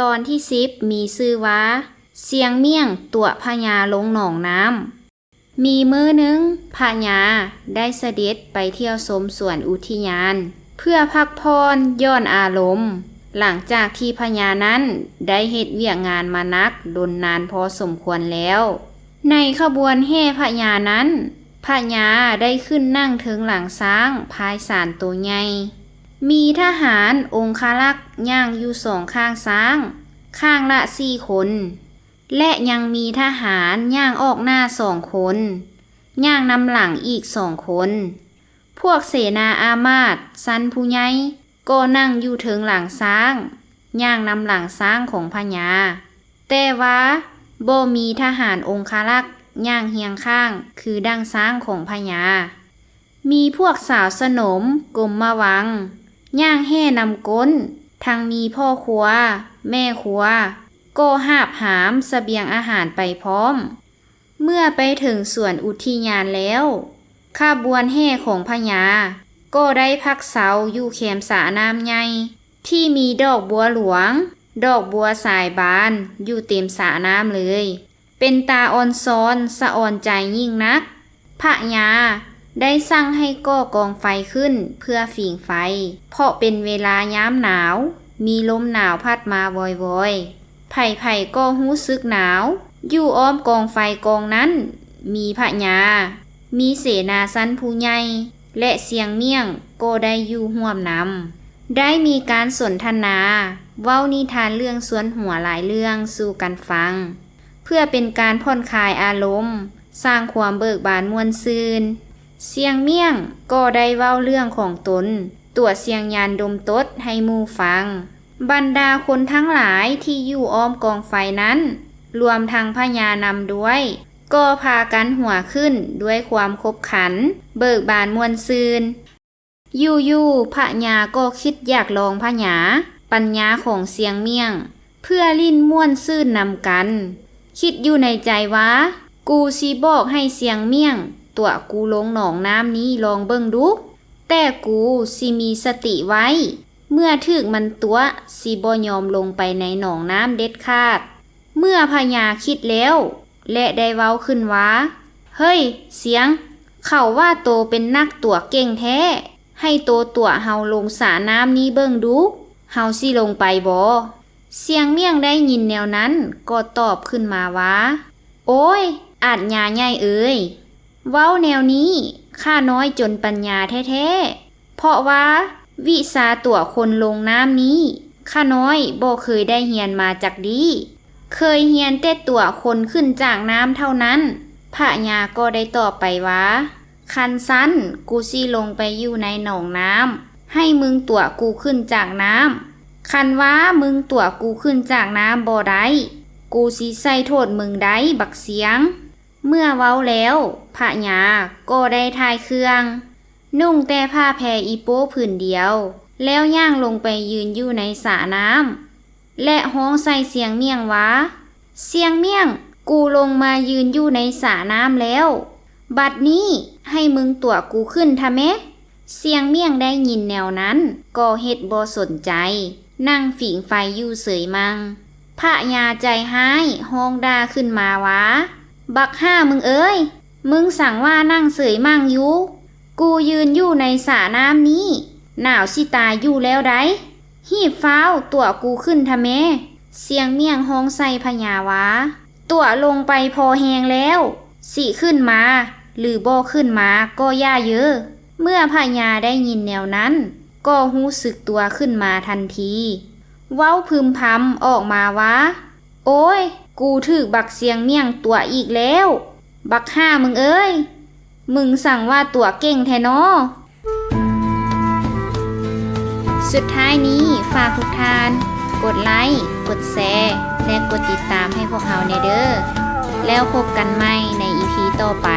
ตอนที่สิบมีชื่อว่าเสียงเมี่ยงตัวพญาลงหนองน้ำ มีมื้อหนึงพญาได้เสด็จไปเที่ยวชมสวนอุทยาน เพื่อพักพรย่อนอารมณ์ หลังจากที่พญานั้นได้เฮ็ดเวียกงานมานักดนนานพอสมควรแล้ว ในขบวนแห่พญานั้นพญาได้ขึ้นนั่งถึงหลังช้างพายสารตัวใหญ่ มีทหารองคารักษ์ย่างอยู่สองข้างช้าง ข้างละสี่คน และยังมีทหารย่างออกหน้าสองคน ย่างนำหลังอีกสองคน พวกเสนาอามาตสันผู้ใหญ่ก็นั่งอยู่ถึงหลังช้าง ย่างนำหลังช้างของพญา แต่ว่าบ่มีทหารองคารักษ์ย่างเฮียงข้างคือดังช้างของพญามีพวกสาวสนมกลมมาวัง ย่างแห่นำก้นทั้งมีพ่อครัว แม่ครัว ก็หาบหามสเสบียงอาหารไปพร้อม เมื่อไปถึงสวนอุทยานแล้วข้าบวนแห่ของพญา ก็ได้พักเสาอยู่แคมสาน้ำใหญ่ที่มีดอกบัวหลวง ดอกบัวสายบานอยู่เต็มสาน้ำเลย เป็นตาออนซ้อนสะออนใจยิ่งนักพระยา ได้สั่งให้ก่อกองไฟขึ้นเพื่อฝิ่งไฟ เพราะเป็นเวลาย้ำหนาว มีลมหนาวพัดมาวอยๆไผ่ไผ่ก็หู้สึกหนาว อยู่อ้อมกองไฟกองนั้น มีพระยา มีเสนาสันผู้ใหญ่ และเสียงเมี่ยงก็ได้อยู่ห่วมนำ ได้มีการสนทนา เว้านิทานเรื่องสวนหัวหลายเรื่องสู่กันฟัง เพื่อเป็นการผ่อนคลายอารมณ์ สร้างความเบิกบานมวลซืน เสียงเมี่ยงก็ได้เว้าเรื่องของตน ตัวเสียงยานดมตดให้มู่ฟัง บรรดาคนทั้งหลายที่อยู่อ้อมกองไฟนั้น รวมทางพญานำด้วย ก็พากันหัวขึ้นด้วยความคบขัน เบิกบานมวลซืนยู่ๆพระญาก็คิดอยากลองพระญาปัญญาของเสียงเมี่ยง เพื่อลิ้นม่วนซื่นนำกัน คิดอยู่ในใจว่า กูสิบอกให้เสียงเมี่ยง ตัวกูลงหนองน้ำนี้ลองเบิ่งดู แต่กูสิมีสติไว้ เมื่อถึกมันตัวสิบ่ยอมลงไปในหนองน้ำเด็ดขาด เมื่อพญาคิดแล้ว และได้เว้าขึ้นว่า เฮ้ย เสียง เขาว่าโตเป็นนักตัวเก่งแท้ ให้โตตัวเฮาลงสาน้ำนี้เบิ่งดูเฮาสิลงไปบ่เสียงเมี่ยงได้ยินแนวนั้นก็ตอบขึ้นมาว่า โอ้ยอาจญาใหญ่เอ่ย เว้าแนวนี้ข้าน้อยจนปัญญาแท้ๆ เพราะว่า วิสาตัวคนลงน้ำนี้ข้าน้อยบ่เคยได้เฮียนมาจากดี เคยเฮียนแต่ตัวคนขึ้นจากน้ำเท่านั้นพระยาก็ได้ตอบไปว่า คันสั้นกูสิลงไปอยู่ในหนองน้ำให้มึงตัวกูขึ้นจากน้ำคันว่ามึงตัวกูขึ้นจากน้ำบ่ได้กูสิใส่โทษมึงได้บักเสียง เมื่อเว้าแล้วพระยาก็ได้ทายเครื่อง นุ่งแต่ผ้าแพรอีโป้ผืนเดียว แล้วย่างลงไปยืนอยู่ในสระน้ำและห้องใส่เสียงเมี่ยงว่าเสียงเมี่ยง กูลงมายืนอยู่ในสระน้ำแล้ว บัดนี้ให้มึงตัวกูขึ้นทะแมะเสียงเมี่ยงได้ยินแนวนั้น ก็เฮ็ดบ่สนใจ นั่งฝิงไฟอยู่เสยมังพระยาใจห้ายห้องด่าขึ้นมาว่า บักห้ามึงเอ้ย มึงสั่งว่านั่งเสยมั่งยูกูยืนอยู่ในสระน้ำนี้ หนาวสิตายอยู่แล้วได้หีบฟ้าวตัวกูขึ้นทะแมเสียงเมี่ยงห้องใส่พญาวาตัวลงไปพอแหงแล้ว สิขึ้นมา หรือบ่ขึ้นมาก็ย่าเยอะ เมื่อพญาได้ยินแนวนั้น ก็หู้สึกตัวขึ้นมาทันที เว้าพึมพำออกมาว่า โอ้ย กูถือบักเสียงเมี่ยงตัวอีกแล้ว บักห้ามึงเอ้ย มึงสั่งว่าตัวเก่งแทนอสุดท้ายนี้ฝากทุกท่าน กดไลค์ กดแชร์ และกดติดตามให้พวกเราในเด้อ แล้วพบกันใหม่ในอีพีต่อไป